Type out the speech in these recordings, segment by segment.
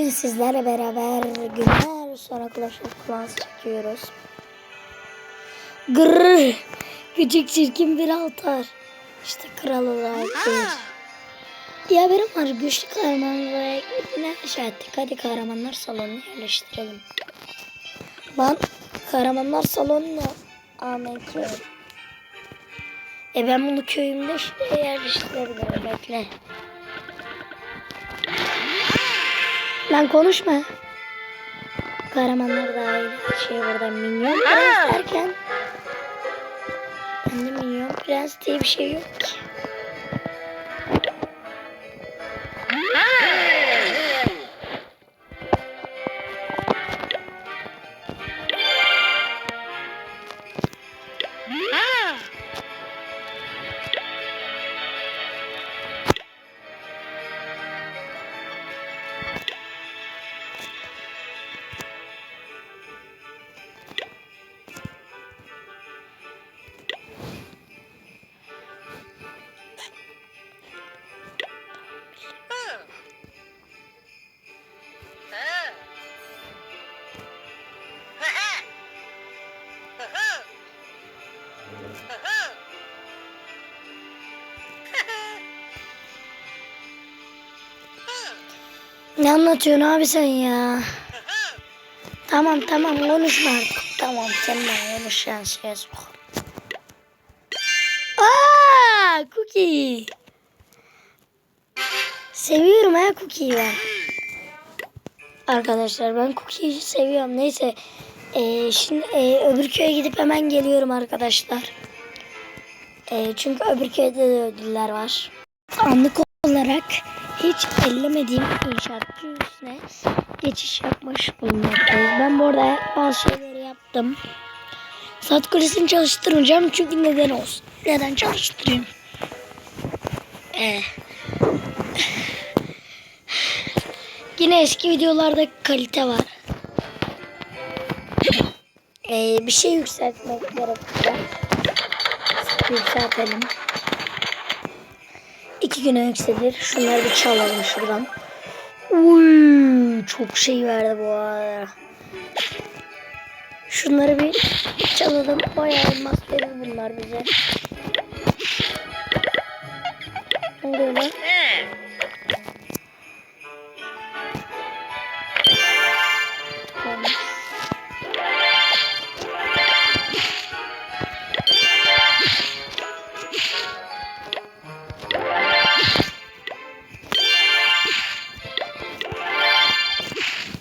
Bugün sizlerle beraber günler sonra Clash of Clans çekiyoruz. Grrr. Küçük çirkin bir altar. İşte kral olarak bir. Haberim var. Güçlü kahramanlara eklediğine aşağı ettik. Hadi kahramanlar salonuna yerleştirelim. Lan kahramanlar salonuna Ahmet köy. E ben bunu köyümde şuraya yerleştirebilirim. Bekle. Lan konuşma. Kahramanlar dahil şey burada minyon prens derken bende minyon prens diye bir şey yok ki. Ne anlatıyorsun abi sen ya? Tamam tamam konuşma artık. Tamam seninle konuşacağın şeye sok. Aa, Cookie. Seviyorum ha Cookie'yi ben. Arkadaşlar ben Cookie'yi seviyorum. Neyse. Ee, şimdi e, öbür köye gidip hemen geliyorum arkadaşlar. E, çünkü öbür köyde de ödüller var. Anlık olarak hiç ellemediğim inşaatçı üstüne geçiş yapmış bulunmaktayız. Ben bu arada bazı şeyleri yaptım. Saat kulesini çalıştırmayacağım çünkü neden olsun. Neden çalıştırayım? Ee, yine eski videolarda kalite var. Ee, bir şey yükseltmek gerekiyor. Yükseltelim. İki güne yükselir. Şunları bir çalalım şuradan. Uy, çok şey verdi bu arada. Şunları bir çalalım. Bayağı elmas verir bunlar bize. Ne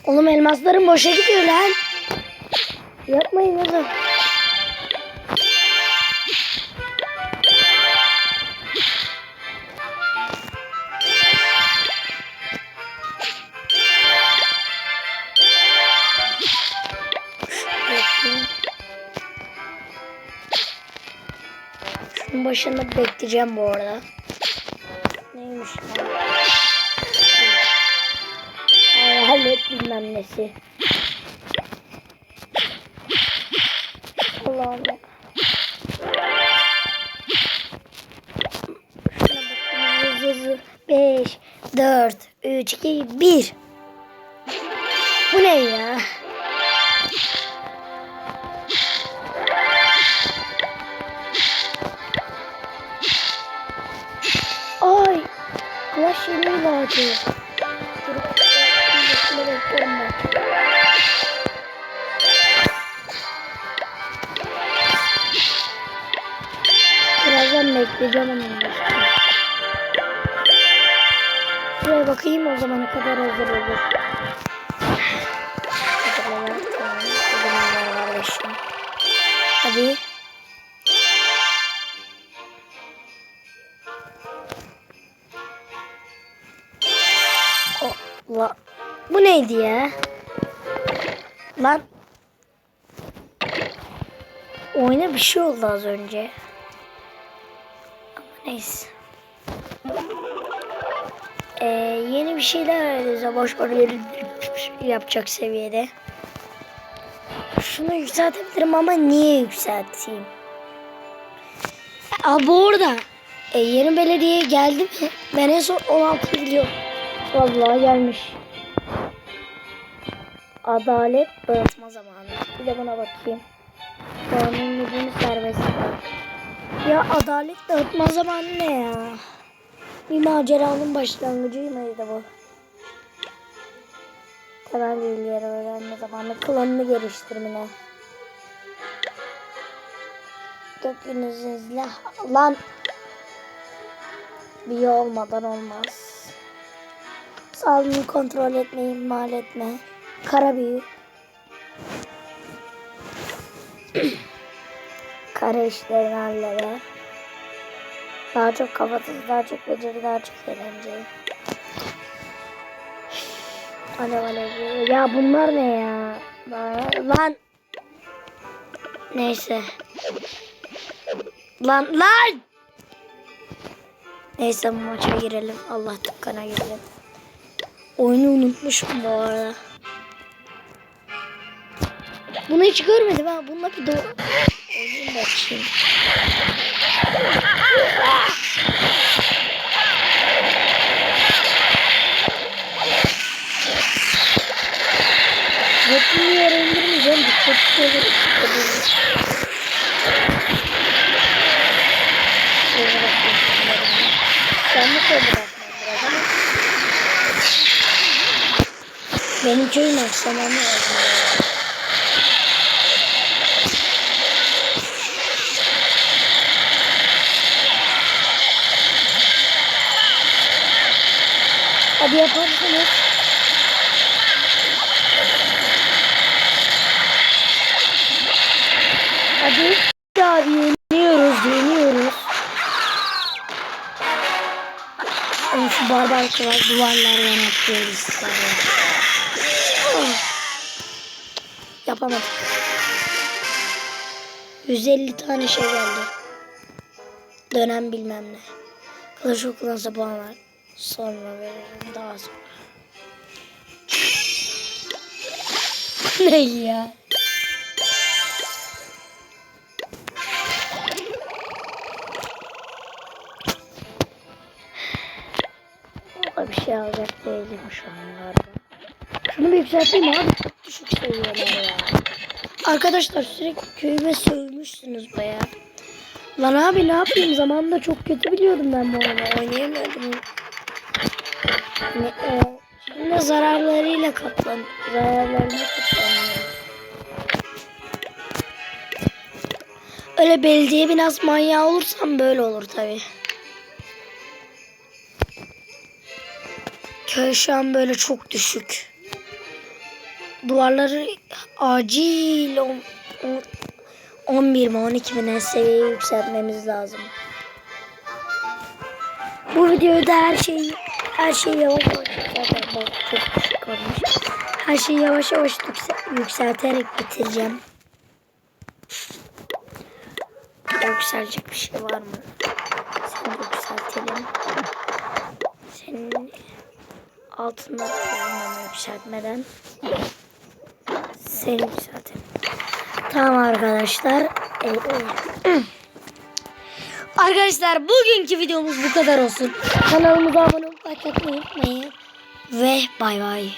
Oğlum elmaslarım boşa gidiyor lan. Yapmayın oğlum. Şunun bekleyeceğim bu arada. Neymiş lan? Bilmem nesi. Şuna bakın, hızlı hızlı. Beş, dört, üç, iki, bir. Bu ne ya? Ay, yeni vardı. Durup Birazdan bekleyeceğim başını. Şuraya bakayım o zamana kadar hazır olur. Hadi. La. Bu neydi ya? Lan. Oyuna bir şey oldu az önce. Neyse. Ee, yeni bir şeyler arayacağız. Boş bariyeri yapacak seviyede. Şunu yükseltebilirim ama niye yükselteyim? Aa bu arada e, yeni belediye geldi mi? Ben en son 16 biliyorum. Vallahi gelmiş. Adalet dağıtma zamanı. Bir de buna bakayım. Puanın gücünü serbest bırak. Ya adalet dağıtma zamanı ne ya? Bir maceranın başlangıcı mıydı bu? Temel bilgileri öğrenme zamanı. Klanını geliştirmene. Gökyüzünüzle. Lan. Bir olmadan olmaz. Sağlığını kontrol etmeyi ihmal etme. Kara büyü. Kara işlerini halleder. Daha çok kafasız, daha çok beceri, daha çok eğlence. Alev alev. Ya bunlar ne ya? Lan. Neyse. Lan lan. Neyse maça girelim. Allah dükkana girelim. Oyunu unutmuşum bu arada. Bunu hiç görmedim ha. Bununla bir doğru. Oyun açayım. Yettiği yere indirmeyeceğim. Dikkatli olur. Bakayım. Biraz ama. Benim köyüm lazım. Hadi yaparsınız. Hadi. Abi yeniyoruz, yeniyoruz. Ama şu barbar kral duvarlardan atlıyoruz. Oh. Yapamadım. 150 tane şey geldi. Dönem bilmem ne. Clash of Clans'a puan var. Sonra veririm daha sonra. ne ya? Bir şey alacak değilim şu an galiba. Şunu bir yükselteyim abi. Çok düşük seviyorlar ya. Arkadaşlar sürekli köyüme sövmüşsünüz baya. Lan abi ne yapayım zamanında çok kötü biliyordum ben bu oyunu. Oynayamıyordum. Ne, e, şimdi zararlarıyla katlan. Zararlarını katlanıyorum. Öyle belediye binası manyağı olursam böyle olur tabi. Köy şu an böyle çok düşük. Duvarları acil on- on- 11 mi 12 mi ne seviyeye yükseltmemiz lazım. Bu videoda her şeyi her şeyi yavaş yavaş zaten bak çok düşük kalmış. Her şeyi yavaş yavaş yükse- yükselterek bitireceğim. Yükselecek bir şey var mı? Seni yükseltelim. Senin altında olmamı yükseltmeden seni yükseltelim. Tamam arkadaşlar. Arkadaşlar bugünkü videomuz bu kadar olsun. Kanalımıza abone like atmayı unutmayın. Ve bay bay.